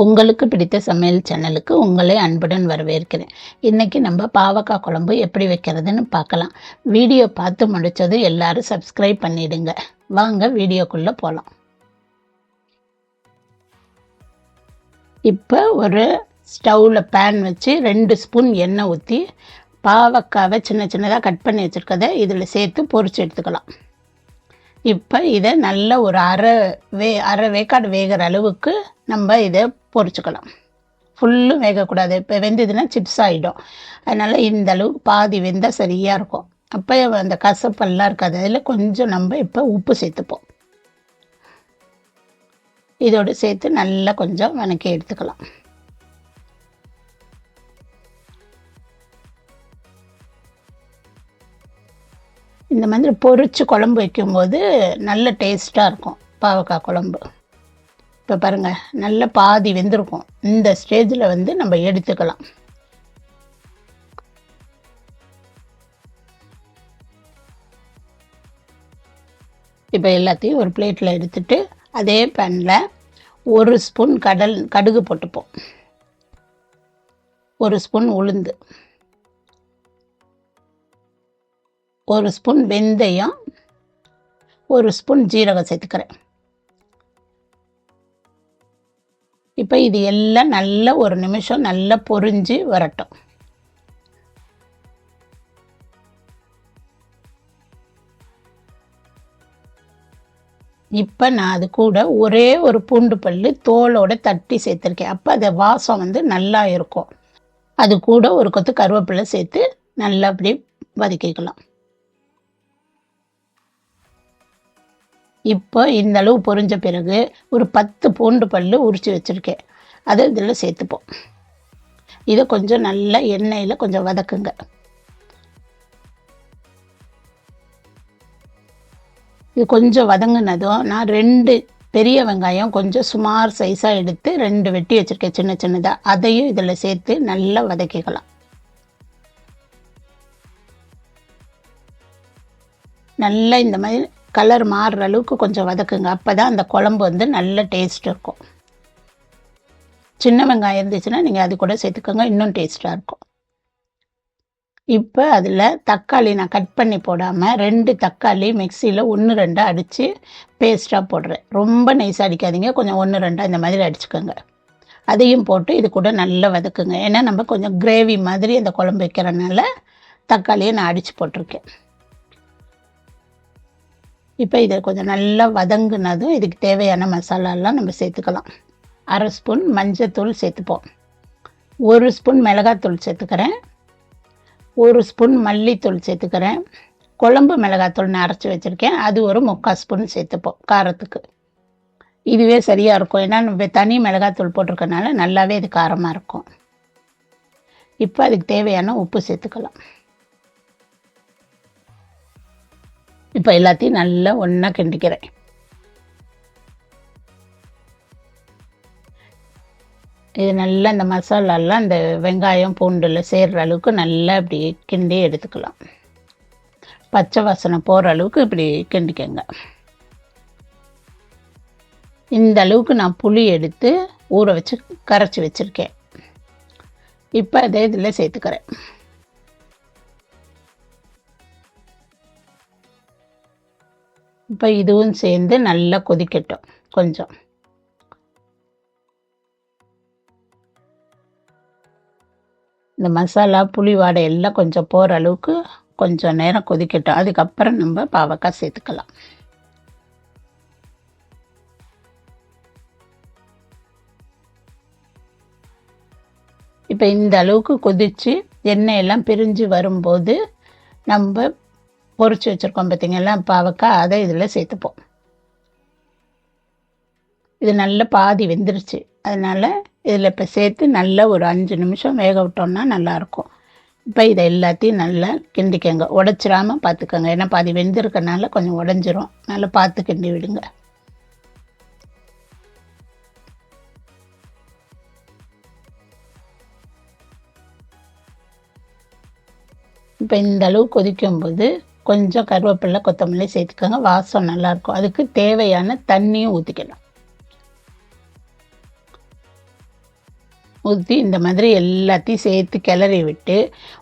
உங்களுக்கு பிடித்த சமையல் சேனலுக்கு உங்களை அன்புடன் வரவேற்கிறேன். இன்றைக்கி நம்ம பாவக்காய் குழம்பு எப்படி வைக்கிறதுன்னு பார்க்கலாம். வீடியோ பார்த்து முடிச்சது எல்லாரும் சப்ஸ்கிரைப் பண்ணிவிடுங்க வாங்க வீடியோக்குள்ளே போகலாம் இப்போ ஒரு ஸ்டவ்வில் பேன் வச்சு ரெண்டு ஸ்பூன் எண்ணெய் ஊற்றி பாவக்காவை சின்ன சின்னதாக கட் பண்ணி வச்சுருக்கதை இதில் சேர்த்து பொரிச்சு எடுத்துக்கலாம். இப்போ இதை நல்ல ஒரு அரை வே அரை வேக்காடு வேகிற அளவுக்கு நம்ம இதை பொறிச்சுக்கலாம். ஃபுல்லும் வேகக்கூடாது. இப்போ வெந்ததுன்னா சிப்ஸ் ஆகிடும் அதனால் இந்த அளவுக்கு பாதி வெந்தால் சரியாக இருக்கும். அப்போ அந்த கசப்பெல்லாம் இருக்காது. அதில் கொஞ்சம் நம்ம இப்போ உப்பு சேர்த்துப்போம். இதோடு சேர்த்து நல்லா கொஞ்சம் வணக்கி எடுத்துக்கலாம். இந்த மாதிரி பொறிச்சு குழம்பு வைக்கும்போது நல்ல டேஸ்ட்டாக இருக்கும் பாவக்காய் குழம்பு. இப்போ பாருங்கள் நல்ல பாதி வெந்திருக்கும். இந்த ஸ்டேஜில் வந்து நம்ம எடுத்துக்கலாம். இப்போ எல்லாத்தையும் ஒரு பிளேட்டில் எடுத்துட்டு அதே பேனில் ஒரு ஸ்பூன் கடல் கடுகு போட்டுப்போம். ஒரு ஸ்பூன் உளுந்து. ஒரு ஸ்பூன் வெந்தயம் ஒரு ஸ்பூன் ஜீரகம் சேர்த்துக்கிறேன். இப்போ இது எல்லாம் நல்ல ஒரு நிமிஷம் நல்லா பொரிஞ்சு வரட்டும். இப்போ நான் அது கூட ஒரே ஒரு பூண்டு பல் தோலோட தட்டி சேர்த்துருக்கேன். அப்போ அதை வாசம் வந்து நல்லா இருக்கும். அது கூட ஒரு கொத்து கருவேப்பிலை சேர்த்து நல்லா அப்படியே வதக்கிக்கலாம். இப்போ இந்தளவு பொரிஞ்ச பிறகு ஒரு பத்து பூண்டு பல் உரித்து வச்சுருக்கேன். அதை இதில் சேர்த்துப்போம். இதை கொஞ்சம் நல்லா எண்ணெயில் கொஞ்சம் வதக்குங்க. இது கொஞ்சம் வதங்கினதும் நான் ரெண்டு பெரிய வெங்காயம் கொஞ்சம் சுமார் சைஸாக எடுத்து ரெண்டு வெட்டி வச்சுருக்கேன் சின்ன சின்னதாக அதையும் இதில் சேர்த்து நல்லா வதக்கிக்கலாம். நல்லா இந்த மாதிரி கலர் மாறுற அளவுக்கு கொஞ்சம் வதக்குங்க. அப்போ தான் அந்த குழம்பு வந்து நல்ல டேஸ்ட் இருக்கும். சின்ன வெங்காயம் இருந்துச்சுன்னா நீங்கள் அது கூட சேர்த்துக்கோங்க. இன்னும் டேஸ்ட்டாக இருக்கும். இப்போ அதில் தக்காளி நான் கட் பண்ணி போடாமல் ரெண்டு தக்காளி மிக்சியில் ஒன்று ரெண்டாக அடித்து பேஸ்ட்டாக போடுறேன். ரொம்ப நைஸாக அடிக்காதீங்க. கொஞ்சம் ஒன்று ரெண்டாக இந்த மாதிரி அடிச்சுக்கோங்க. அதையும் போட்டு இது கூட நல்லா வதக்குங்க. ஏன்னா நம்ம கொஞ்சம் கிரேவி மாதிரி அந்த குழம்பு வைக்கிறனால தக்காளியை நான் அடித்து போட்டிருக்கேன். இப்போ இதை கொஞ்சம் நல்லா வதங்குனதும் இதுக்கு தேவையான மசாலாலாம் நம்ம சேர்த்துக்கலாம். அரை ஸ்பூன் மஞ்சத்தூள் சேர்த்துப்போம். ஒரு ஸ்பூன் மிளகாத்தூள் சேர்த்துக்கிறேன். ஒரு ஸ்பூன் மல்லித்தூள் சேர்த்துக்கிறேன். குழம்பு மிளகாத்தூள் நான் அரைச்சி வச்சுருக்கேன். அது ஒரு முக்கால் ஸ்பூன் சேர்த்துப்போம் காரத்துக்கு. இதுவே சரியாக இருக்கும். ஏன்னா நம்ம தனி மிளகாத்தூள் போட்டிருக்கனால நல்லாவே இது காரமாக இருக்கும். இப்போ அதுக்கு தேவையான உப்பு சேர்த்துக்கலாம். இப்போ எல்லாத்தையும் நல்லா ஒன்றா கிண்டிக்கிறேன். இது நல்லா இந்த மசாலாலாம் இந்த வெங்காயம் பூண்டில் சேர்கிற அளவுக்கு நல்லா இப்படி கிண்டி எடுத்துக்கலாம். பச்சை வாசனை போகிற அளவுக்கு இப்படி கிண்டிக்கங்க. இந்த அளவுக்கு நான் புளி எடுத்து ஊற வச்சு கரைச்சி வச்சுருக்கேன். இப்போ அதே இதில் சேர்த்துக்கிறேன். இப்போ இதுவும் சேர்ந்து நல்லா கொதிக்கட்டும் கொஞ்சம். இந்த மசாலா புளி வாடை எல்லாம் கொஞ்சம் போகிற அளவுக்கு கொஞ்சம் நேரம் கொதிக்கட்டும். அதுக்கப்புறம் நம்ம பாவக்காய் சேர்த்துக்கலாம். இப்போ இந்த அளவுக்கு கொதித்து எண்ணெய் எல்லாம் பிரிஞ்சு வரும்போது நம்ம பொறிச்சு வச்சுருக்கோம் பார்த்தீங்களா பாவக்காய் அதை இதில் சேர்த்துப்போம். இது நல்ல பாதி வெந்துருச்சு. அதனால் இதில் இப்போ சேர்த்து நல்லா ஒரு அஞ்சு நிமிஷம் வேக விட்டோம்னா நல்லாயிருக்கும். இப்போ இதை எல்லாத்தையும் நல்லா கிண்டிக்கங்க. உடச்சிடாம பார்த்துக்கோங்க ஏன்னா பாதி வெந்திருக்கனால கொஞ்சம் உடஞ்சிரும். நல்லா பார்த்து கிண்டி விடுங்க. இப்போ இந்த அளவு கொதிக்கும்போது கொஞ்சம் கருவேப்பிலை கொத்தமல்லி சேர்த்துக்கோங்க. வாசம் நல்லாயிருக்கும். அதுக்கு தேவையான தண்ணியும் ஊற்றிக்கலாம் ஊற்றி இந்த மாதிரி எல்லாத்தையும் சேர்த்து கிளறி விட்டு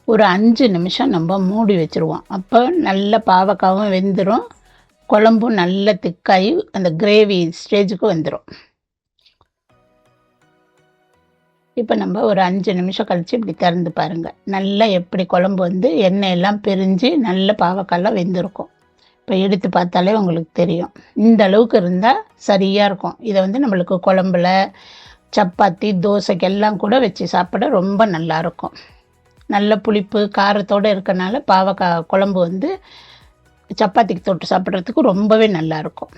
ஒரு அஞ்சு நிமிஷம் நம்ம மூடி வச்சுருவோம். அப்போ நல்ல பாவக்காவும் வெந்துடும் குழம்பும் நல்ல திக்காகி அந்த கிரேவி ஸ்டேஜுக்கு வந்துடும் இப்போ நம்ம ஒரு அஞ்சு நிமிஷம் கழித்து இப்படி திறந்து பாருங்கள் நல்லா எப்படி குழம்பு வந்து எண்ணெய் எல்லாம் பிரிஞ்சு நல்ல பாவக்காயெல்லாம் வெந்திருக்கும். இப்போ எடுத்து பார்த்தாலே உங்களுக்கு தெரியும். இந்த அளவுக்கு இருந்தால் சரியாக இருக்கும். இதை வந்து நம்மளுக்கு குழம்புல சப்பாத்தி தோசைக்கு எல்லாம் கூட வச்சு சாப்பிட ரொம்ப நல்லாயிருக்கும் நல்ல புளிப்பு காரத்தோடு இருக்கனால பாவக்காய் குழம்பு வந்து சப்பாத்திக்கு தொட்டு சாப்பிட்றதுக்கு ரொம்பவே நல்லாயிருக்கும்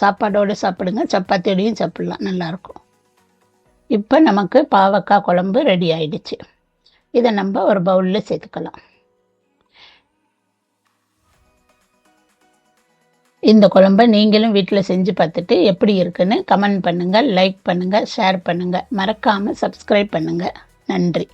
சாப்பாடோடு சாப்பிடுங்க. சப்பாத்தியோடையும் சாப்பிட்லாம். நல்லாயிருக்கும் இப்போ நமக்கு பாவக்காய் குழம்பு ரெடி ஆயிடுச்சு. இதை நம்ம ஒரு பவுலில் சேர்த்துக்கலாம். இந்த குழம்ப நீங்களும் வீட்டில் செஞ்சு பார்த்துட்டு எப்படி இருக்குன்னு கமெண்ட் பண்ணுங்கள் லைக் பண்ணுங்கள் ஷேர் பண்ணுங்கள் மறக்காமல் சப்ஸ்கிரைப் பண்ணுங்கள் நன்றி.